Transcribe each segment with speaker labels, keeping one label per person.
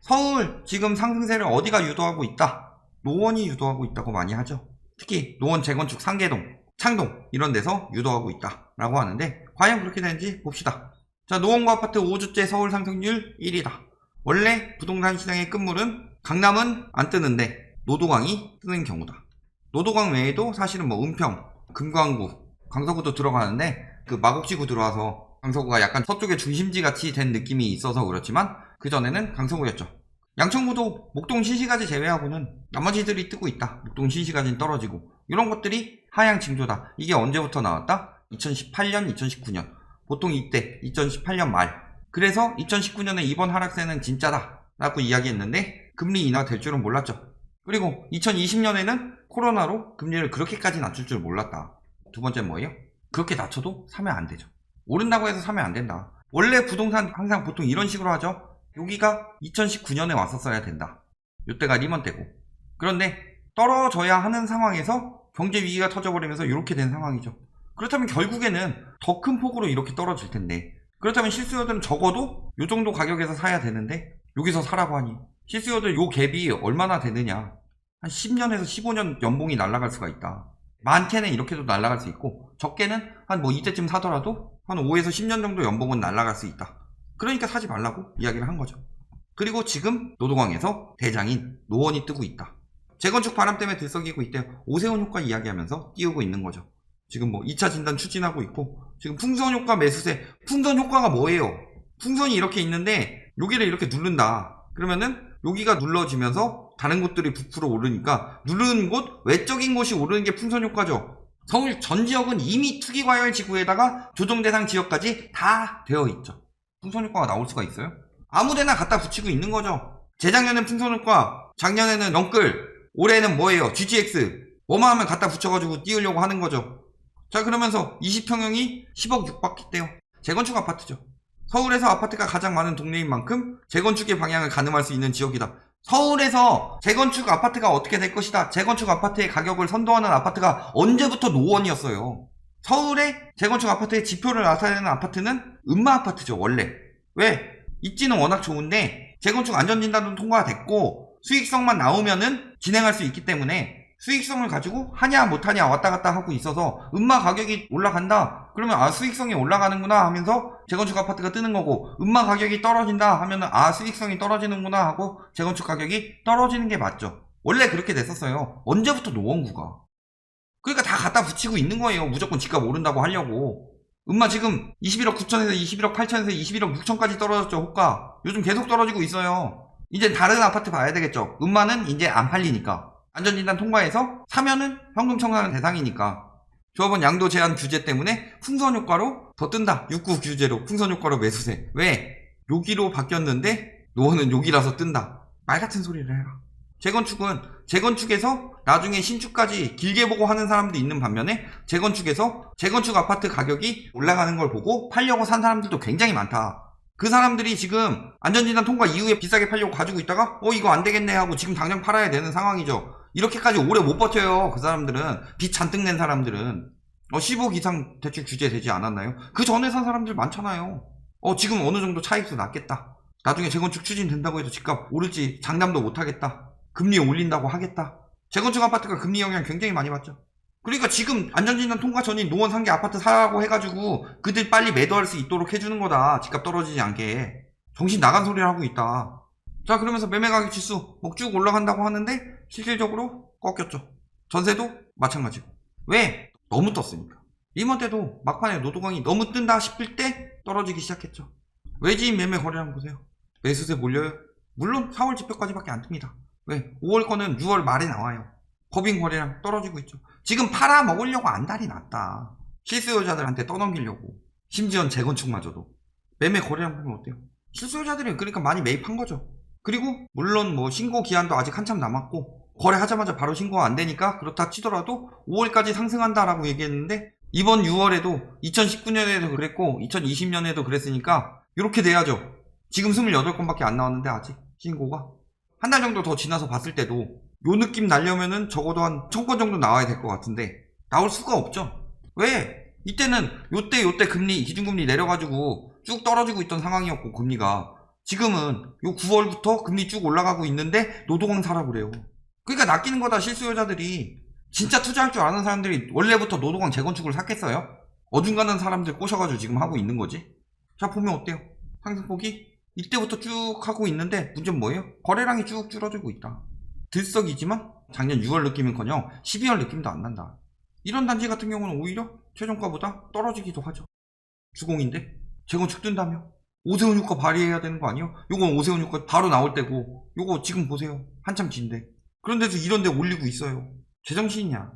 Speaker 1: 서울 지금 상승세를 어디가 유도하고 있다? 노원이 유도하고 있다고 많이 하죠. 특히 노원 재건축 상계동, 창동 이런 데서 유도하고 있다라고 하는데 과연 그렇게 되는지 봅시다. 자, 노원구 아파트 5주째 서울 상승률 1위다. 원래 부동산 시장의 끝물은 강남은 안 뜨는데 노도광이 뜨는 경우다. 노도광 외에도 사실은 뭐 은평, 금광구, 강서구도 들어가는데 그 마곡지구 들어와서 강서구가 약간 서쪽의 중심지 같이 된 느낌이 있어서 그렇지만 그 전에는 강서구였죠. 양천구도 목동 신시가지 제외하고는 나머지들이 뜨고 있다. 목동 신시가지는 떨어지고 이런 것들이 하향 징조다. 이게 언제부터 나왔다? 2018년, 2019년. 보통 이때 2018년 말. 그래서 2019년에 이번 하락세는 진짜다. 라고 이야기했는데 금리 인하 될 줄은 몰랐죠. 그리고 2020년에는 코로나로 금리를 그렇게까지 낮출 줄 몰랐다. 두 번째 뭐예요? 그렇게 낮춰도 사면 안 되죠. 오른다고 해서 사면 안 된다. 원래 부동산 항상 보통 이런 식으로 하죠. 여기가 2019년에 왔었어야 된다. 이때가 리먼 때고. 그런데 떨어져야 하는 상황에서 경제 위기가 터져버리면서 이렇게 된 상황이죠. 그렇다면 결국에는 더 큰 폭으로 이렇게 떨어질 텐데 그렇다면 실수요들은 적어도 이 정도 가격에서 사야 되는데 여기서 사라고 하니 실수요들 요 갭이 얼마나 되느냐 한 10년에서 15년 연봉이 날아갈 수가 있다. 많게는 이렇게도 날아갈 수 있고 적게는 한 뭐 이때쯤 사더라도 한 5에서 10년 정도 연봉은 날아갈 수 있다. 그러니까 사지 말라고 이야기를 한 거죠. 그리고 지금 노도광에서 대장인 노원이 뜨고 있다. 재건축 바람 때문에 들썩이고 있대요. 오세훈 효과 이야기하면서 띄우고 있는 거죠. 지금 뭐 2차 진단 추진하고 있고 지금 풍선 효과 매수세 풍선 효과가 뭐예요? 풍선이 이렇게 있는데 여기를 이렇게 누른다. 그러면은 여기가 눌러지면서 다른 곳들이 부풀어 오르니까 누르는 곳 외적인 곳이 오르는 게 풍선 효과죠. 서울 전 지역은 이미 투기 과열 지구에다가 조정 대상 지역까지 다 되어 있죠. 풍선 효과가 나올 수가 있어요? 아무데나 갖다 붙이고 있는 거죠. 재작년엔 풍선 효과, 작년에는 영끌, 올해는 뭐예요? GGX. 뭐만 하면 갖다 붙여가지고 띄우려고 하는 거죠. 자 그러면서 20평형이 10억 육박했대요. 재건축 아파트죠. 서울에서 아파트가 가장 많은 동네인 만큼 재건축의 방향을 가늠할 수 있는 지역이다. 서울에서 재건축 아파트가 어떻게 될 것이다. 재건축 아파트의 가격을 선도하는 아파트가 언제부터 노원이었어요. 서울의 재건축 아파트의 지표를 나타내는 아파트는 음마 아파트죠, 원래. 왜? 입지는 워낙 좋은데 재건축 안전진단도 통과가 됐고 수익성만 나오면은 진행할 수 있기 때문에 수익성을 가지고 하냐 못하냐 왔다 갔다 하고 있어서 음마 가격이 올라간다. 그러면 아 수익성이 올라가는구나 하면서 재건축 아파트가 뜨는 거고 음마 가격이 떨어진다 하면은 아 수익성이 떨어지는구나 하고 재건축 가격이 떨어지는 게 맞죠. 원래 그렇게 됐었어요. 언제부터 노원구가? 그러니까 다 갖다 붙이고 있는 거예요. 무조건 집값 오른다고 하려고. 음마 지금 21억 9천에서 21억 8천에서 21억 6천까지 떨어졌죠 호가. 요즘 계속 떨어지고 있어요. 이제 다른 아파트 봐야 되겠죠. 음마는 이제 안 팔리니까 안전진단 통과해서 사면은 현금 청구하는 대상이니까 조합원 양도 제한 규제 때문에 풍선 효과로 더 뜬다. 69 규제로 풍선 효과로 매수세. 왜? 여기로 바뀌었는데 노원은 여기라서 뜬다. 말 같은 소리를 해라. 재건축은 재건축에서 나중에 신축까지 길게 보고 하는 사람도 있는 반면에 재건축에서 재건축 아파트 가격이 올라가는 걸 보고 팔려고 산 사람들도 굉장히 많다. 그 사람들이 지금 안전진단 통과 이후에 비싸게 팔려고 가지고 있다가 어 이거 안 되겠네 하고 지금 당장 팔아야 되는 상황이죠. 이렇게까지 오래 못 버텨요. 그 사람들은 빚 잔뜩 낸 사람들은 어 10억 이상 대출 규제 되지 않았나요? 그 전에 산 사람들 많잖아요. 어 지금 어느 정도 차익도 났겠다. 나중에 재건축 추진된다고 해도 집값 오를지 장담도 못 하겠다. 금리 올린다고 하겠다. 재건축 아파트가 금리 영향 굉장히 많이 받죠. 그러니까 지금 안전진단 통과 전인 노원 상계 아파트 사라고 해가지고 그들 빨리 매도할 수 있도록 해주는 거다. 집값 떨어지지 않게. 정신 나간 소리를 하고 있다. 자 그러면서 매매 가격 지수 뭐 쭉 올라간다고 하는데 실질적으로 꺾였죠. 전세도 마찬가지고. 왜? 너무 떴으니까. 리먼 때도 막판에 노도광이 너무 뜬다 싶을 때 떨어지기 시작했죠. 외지인 매매 거래량 보세요. 매수세 몰려요. 물론 4월 지표까지밖에 안 뜹니다. 왜? 5월 거는 6월 말에 나와요. 법인 거래량 떨어지고 있죠. 지금 팔아 먹으려고 안달이 났다. 실수요자들한테 떠넘기려고. 심지어 재건축마저도. 매매 거래량 보면 어때요? 실수요자들이 그러니까 많이 매입한 거죠. 그리고 물론 뭐 신고 기한도 아직 한참 남았고 거래하자마자 바로 신고가 안 되니까 그렇다 치더라도 5월까지 상승한다라고 얘기했는데 이번 6월에도 2019년에도 그랬고 2020년에도 그랬으니까 이렇게 돼야죠. 지금 28건밖에 안 나왔는데 아직 신고가 한 달 정도 더 지나서 봤을 때도 요 느낌 날려면은 적어도 한 1000건 정도 나와야 될 것 같은데 나올 수가 없죠. 왜? 이때는 요때 요때 금리 기준금리 내려가지고 쭉 떨어지고 있던 상황이었고 금리가 지금은 요 9월부터 금리 쭉 올라가고 있는데 노동왕 사라 그래요. 그러니까 낚이는 거다 실수요자들이 진짜 투자할 줄 아는 사람들이 원래부터 노동왕 재건축을 샀겠어요? 어중간한 사람들 꼬셔가지고 지금 하고 있는 거지. 자 보면 어때요? 상승폭이 이때부터 쭉 하고 있는데 문제는 뭐예요? 거래량이 쭉 줄어들고 있다. 들썩이지만 작년 6월 느낌은커녕 12월 느낌도 안 난다. 이런 단지 같은 경우는 오히려 최종가보다 떨어지기도 하죠. 주공인데 재건축 뜬다며 오세훈 효과 발휘해야 되는 거 아니에요? 요건 오세훈 효과 바로 나올 때고 요거 지금 보세요. 한참 뒤인데 그런데도 이런 데 올리고 있어요. 제정신이냐.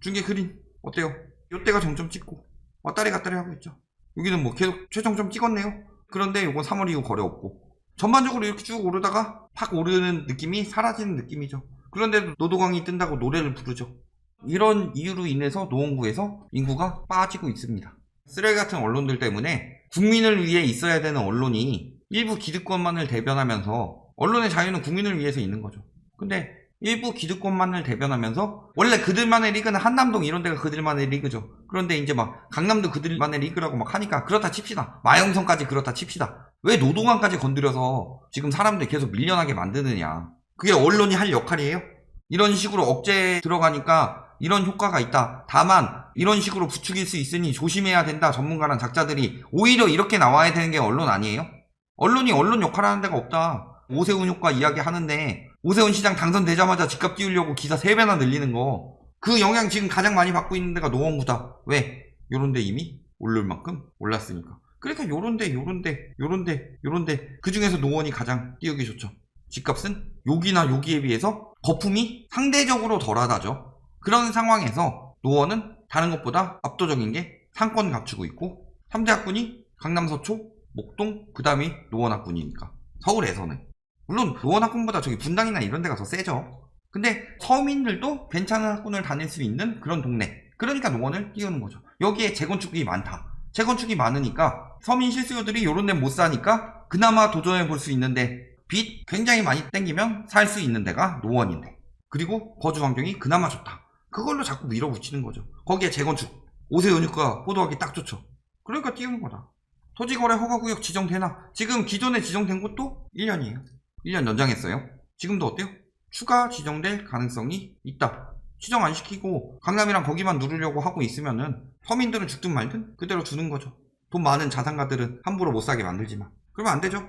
Speaker 1: 중계 그린 어때요? 요때가 정점 찍고 왔다리 갔다리 하고 있죠. 여기는 뭐 계속 최종점 찍었네요. 그런데 요건 3월 이후 거래 없고 전반적으로 이렇게 쭉 오르다가 팍 오르는 느낌이 사라지는 느낌이죠. 그런데도 노도강이 뜬다고 노래를 부르죠. 이런 이유로 인해서 노원구에서 인구가 빠지고 있습니다. 쓰레기 같은 언론들 때문에 국민을 위해 있어야 되는 언론이 일부 기득권만을 대변하면서 언론의 자유는 국민을 위해서 있는 거죠. 근데 일부 기득권만을 대변하면서 원래 그들만의 리그는 한남동 이런 데가 그들만의 리그죠. 그런데 이제 막 강남도 그들만의 리그라고 막 하니까 그렇다 칩시다. 마영성까지 그렇다 칩시다. 왜 노동안까지 건드려서 지금 사람들 계속 밀려나게 만드느냐. 그게 언론이 할 역할이에요? 이런 식으로 억제 들어가니까 이런 효과가 있다. 다만 이런 식으로 부추길 수 있으니 조심해야 된다. 전문가랑 작자들이 오히려 이렇게 나와야 되는 게 언론 아니에요? 언론이 언론 역할 하는 데가 없다. 오세훈 효과 이야기 하는데 오세훈 시장 당선되자마자 집값 띄우려고 기사 3배나 늘리는 거. 그 영향 지금 가장 많이 받고 있는 데가 노원구다. 왜? 요런데 이미 오를 만큼 올랐으니까. 그러니까 요런데 요런데 요런데 요런데 그 중에서 노원이 가장 띄우기 좋죠. 집값은 여기나 여기에 비해서 거품이 상대적으로 덜하다죠. 그런 상황에서 노원은 다른 것보다 압도적인 게 상권 갖추고 있고 3대 학군이 강남 서초, 목동, 그 다음이 노원 학군이니까 서울에서는 물론 노원 학군보다 저기 분당이나 이런 데가 더 세죠. 근데 서민들도 괜찮은 학군을 다닐 수 있는 그런 동네. 그러니까 노원을 띄우는 거죠. 여기에 재건축이 많다. 재건축이 많으니까 서민 실수요들이 이런 데 못 사니까 그나마 도전해 볼 수 있는데 빚 굉장히 많이 땡기면 살 수 있는 데가 노원인데 그리고 거주 환경이 그나마 좋다. 그걸로 자꾸 밀어붙이는 거죠. 거기에 재건축 오세훈 효과 호도하기 딱 좋죠. 그러니까 띄우는 거다. 토지거래 허가구역 지정되나? 지금 기존에 지정된 곳도 1년이에요. 1년 연장했어요. 지금도 어때요? 추가 지정될 가능성이 있다. 지정 안 시키고 강남이랑 거기만 누르려고 하고 있으면은 서민들은 죽든 말든 그대로 두는 거죠. 돈 많은 자산가들은 함부로 못 사게 만들지만. 그러면 안 되죠.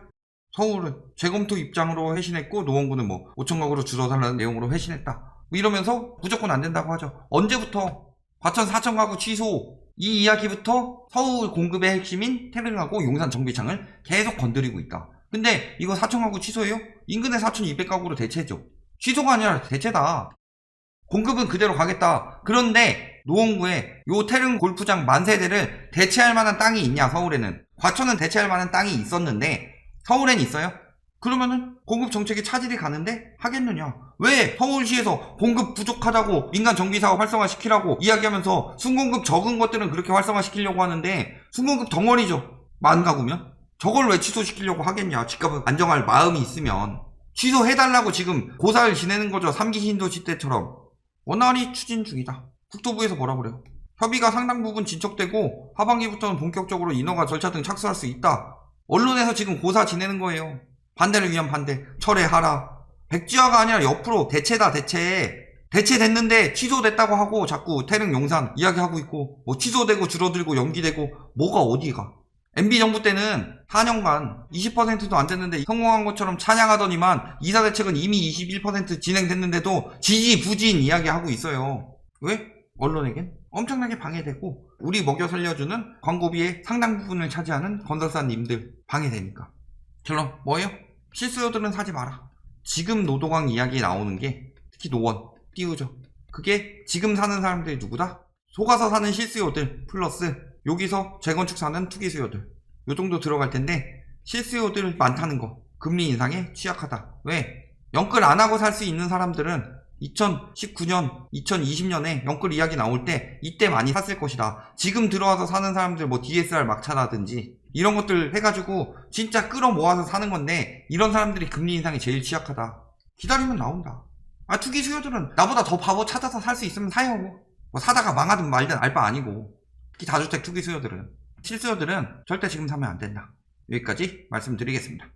Speaker 1: 서울은 재검토 입장으로 회신했고 노원구는 뭐 5천 가구로 줄여달라는 내용으로 회신했다. 뭐 이러면서 무조건 안 된다고 하죠. 언제부터 과천 4천 가구 취소 이 이야기부터 서울 공급의 핵심인 태릉하고 용산 정비창을 계속 건드리고 있다. 근데 이거 4천 가구 취소예요? 인근의 4,200 가구로 대체죠. 취소가 아니라 대체다. 공급은 그대로 가겠다. 그런데 노원구에 요 태릉 골프장 만세대를 대체할 만한 땅이 있냐 서울에는 과천은 대체할 만한 땅이 있었는데 서울엔 있어요? 그러면은 공급 정책에 차질이 가는데 하겠느냐? 왜 서울시에서 공급 부족하다고 민간 정비사업 활성화 시키라고 이야기하면서 순공급 적은 것들은 그렇게 활성화 시키려고 하는데 순공급 덩어리죠. 만 가구면 저걸 왜 취소시키려고 하겠냐? 집값을 안정할 마음이 있으면 취소해달라고 지금 고사를 지내는 거죠. 3기 신도시 때처럼 원활히 추진 중이다. 국토부에서 뭐라 그래요? 협의가 상당 부분 진척되고 하반기부터는 본격적으로 인허가 절차 등 착수할 수 있다. 언론에서 지금 고사 지내는 거예요. 반대를 위한 반대. 철회하라. 백지화가 아니라 옆으로 대체다 대체. 대체됐는데 취소됐다고 하고 자꾸 태릉 용산 이야기하고 있고 뭐 취소되고 줄어들고 연기되고 뭐가 어디가. MB 정부 때는 4년간 20%도 안 됐는데 성공한 것처럼 찬양하더니만 이사 대책은 이미 21% 진행됐는데도 지지 부진 이야기하고 있어요. 왜? 언론에겐 엄청나게 방해되고 우리 먹여 살려주는 광고비의 상당 부분을 차지하는 건설사님들 방해되니까. 결론 뭐예요? 실수요들은 사지 마라. 지금 노동왕 이야기 나오는 게 특히 노원 띄우죠. 그게 지금 사는 사람들이 누구다? 속아서 사는 실수요들 플러스 여기서 재건축 사는 투기 수요들 요 정도 들어갈 텐데 실수요들 많다는 거 금리 인상에 취약하다. 왜? 연끌 안 하고 살 수 있는 사람들은 2019년, 2020년에 연끌 이야기 나올 때 이때 많이 샀을 것이다. 지금 들어와서 사는 사람들 뭐 DSR 막차라든지 이런 것들 해가지고 진짜 끌어 모아서 사는 건데 이런 사람들이 금리 인상에 제일 취약하다. 기다리면 나온다. 아 투기 수요들은 나보다 더 바보 찾아서 살 수 있으면 사요. 뭐 사다가 망하든 말든 알 바 아니고 특히 다주택 투기 수요들은 실수요들은 절대 지금 사면 안 된다. 여기까지 말씀드리겠습니다.